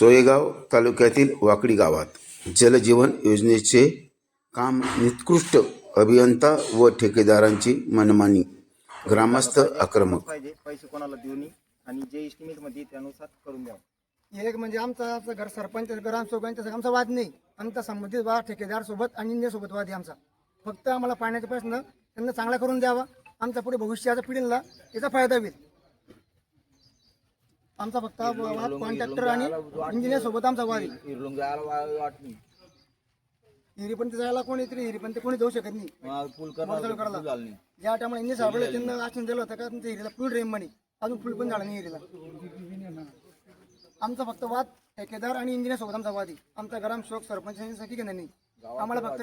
सोयगाव तालुक्यातील वाकडी गावात जलजीवन योजनेचे काम निकृष्ट अभियंता व ठेकेदारांची मनमानी ग्रामस्थ आक्रमक. पाहिजे पैसे कोणाला देऊ नये आणि जे इस्टिमेटमध्ये त्यानुसार करून द्यावं. एक म्हणजे आमचा आमचा घर सरपंच ग्रामसेवकांचा आमचा वाद नाही. आमचा संबंधित वाद ठेकेदार सोबत आणि सोबत वाद आहे आमचा. फक्त आम्हाला पाण्याचा प्रश्न त्यांना चांगला करून द्यावा. आमचा पुढे भविष्याच्या पिढीला याचा फायदा होईल. आमचा फक्त वाद कॉन्ट्रॅक्टर आणि इंजिनियर सोबत आमचा वाद आहे. जायला वा- वाट नाही हिरीपंत जायला कोणी तरी हिरीपंत कोणी जाऊ शकत नाही. मग पूल मोटरसायकल करणार करायला. पूल झालं नाही. ज्या टायमाला इंजिनियर सापडले त्यांना आश्वासन दिलं होतं का तुमच्या हिरीला फुल रेम म्हणे अजून फुल पण झाला नाही हिरीला. आमचा फक्त वाद ठेकेदार आणि इंजिनियर सोबत आमचा वाद आहे. आमचा ग्राम शोक सरपंचांसाठी घेणार नाही. आम्हाला फक्त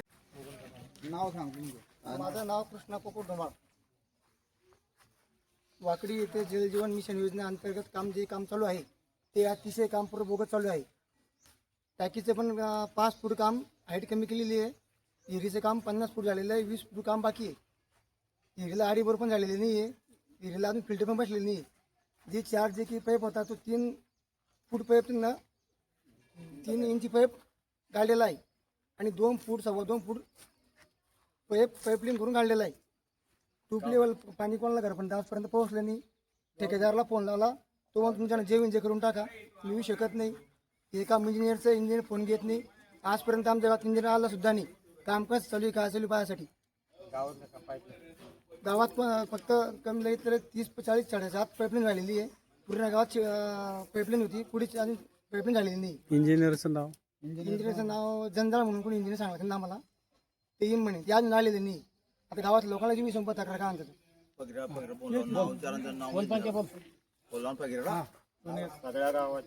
नाव सांग माझं नाव कृष्णा पोकुट धुमाळ. वाकडी येथे जलजीवन मिशन योजनेअंतर्गत काम जे काम चालू आहे ते अतिशय काम पूर्वभोगत चालू आहे. टाकीचे पण पाच फूट काम हाईट कमी केलेली आहे. विहिरीचं काम पन्नास फूट झालेलं आहे वीस फूट काम बाकी आहे. विहिरीला आडीभर पण झालेली नाही आहे विहिरीला अजून फिल्टर पण बसलेली नाही आहे जे चार जे की पाईप होता तो तीन फूट पाईप ना तीन इंची पाईप गाडलेला आहे. आणि दोन फूट सव्वा दोन फूट पाईप पाईपलिंग करून काढलेला आहे. टूप लेवल पाणी कोणाला घरपर्यंत आजपर्यंत पोहोचलं नाही. ठेकेदाराला फोन लावला. तो मग तुमच्यानं जे जे करून टाका. मी येऊ शकत नाही. काम इंजिनियरचं इंजिनियर फोन घेत नाही. आजपर्यंत आमच्या गावात इंजिनियर आला सुद्धा नाही. कामकाज चालू आहे काय चालू पाहायसाठी. गावात पण फक्त कमी लई तर तीस चाळीस साडेसात पाईपलाईन झालेली आहे. पूर्ण गावात पाईपलाईन होती. पुढे अजून पाईपलाईन झालेली नाही. इंजिनियरचं नाव? इंजिनियरचं नाव जंजाळ म्हणून कोणी इंजिनियर सांगितलं त्यांना आम्हाला. ते येईन म्हणे. ते अजून आलेले नाही. आता गावात लोकांना जी संपर्क तक्रार काय म्हणतात पगड्या पगड्या बोलून नाव विचारांचं नाव बोल लावून पगड्या सगळ्या गावात